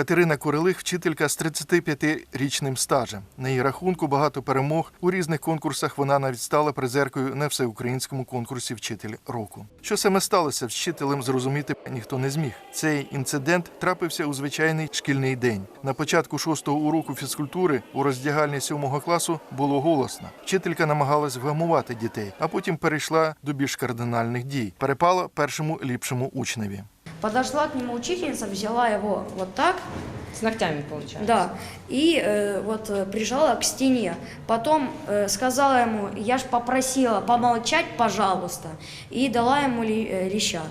Катерина Курилих вчителька з 35-річним стажем. На її рахунку багато перемог у різних конкурсах. Вона навіть стала призеркою на всеукраїнському конкурсі Вчитель року. Що саме сталося вчителем, зрозуміти ніхто не зміг. Цей інцидент трапився у звичайний шкільний день. На початку шостого уроку фізкультури у роздягальні сьомого класу було голосно. Вчителька намагалась вгамувати дітей, а потім перейшла до більш кардинальних дій. Перепала першому ліпшому учневі. Подошла к нему учительница, взяла его вот так, С ногтями получается. да, и э, вот э, прижала к стене. Потом э, сказала ему, я ж попросила помолчать, пожалуйста, и дала ему ли- э, леща.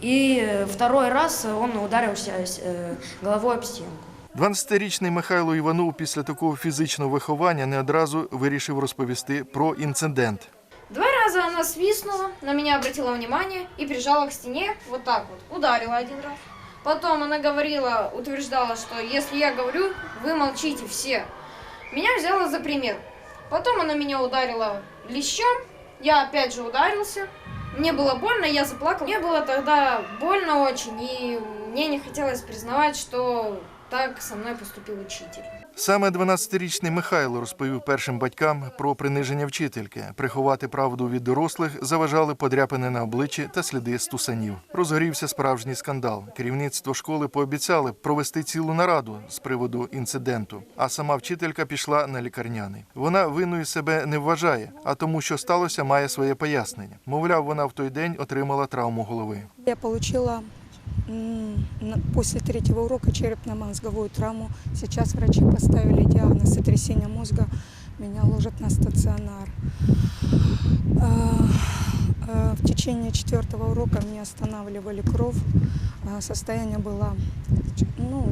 И э, второй раз он ударился э, головой об стенку. 12-річний Михайло Іванов після такого фізичного виховання не одразу вирішив розповісти про інцидент. Она свистнула, на меня обратила внимание и прижала к стене вот так вот, ударила один раз. Потом она говорила, утверждала, что если я говорю, вы молчите все. Меня взяла за пример. Потом она меня ударила лещом, я опять же ударился. Мне было больно, я заплакал. Мне было тогда больно очень, и мне не хотелось признавать, что так со мной поступил учитель. Саме 12-річний Михайло розповів першим батькам про приниження вчительки. Приховати правду від дорослих заважали подряпини на обличчі та сліди стусанів. Розгорівся справжній скандал. Керівництво школи пообіцяли провести цілу нараду з приводу інциденту. А сама вчителька пішла на лікарняний. Вона винною себе не вважає, а тому, що сталося, має своє пояснення. Мовляв, вона в той день отримала травму голови. Я на- после третьего урока черепно-мозговую травму. Сейчас врачи поставили диагноз сотрясение мозга. Меня ложат на стационар. Э, э, В течение четвертого урока мне останавливали кровь. Э, Состояние было, ну,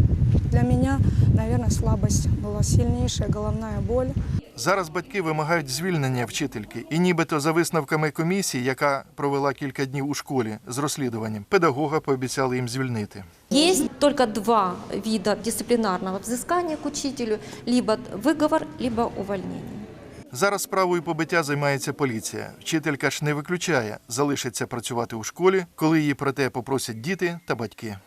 для меня, наверное, слабость была сильнейшая, головная боль. Зараз батьки вимагають звільнення вчительки, і нібито за висновками комісії, яка провела кілька днів у школі з розслідуванням, педагога пообіцяли їм звільнити. Есть только два вида дисциплинарного взыскания к учителю, либо выговор, либо увольнение. Зараз справою побиття займається поліція. Вчителька ж не виключає, залишиться працювати у школі, коли її про те попросять діти та батьки.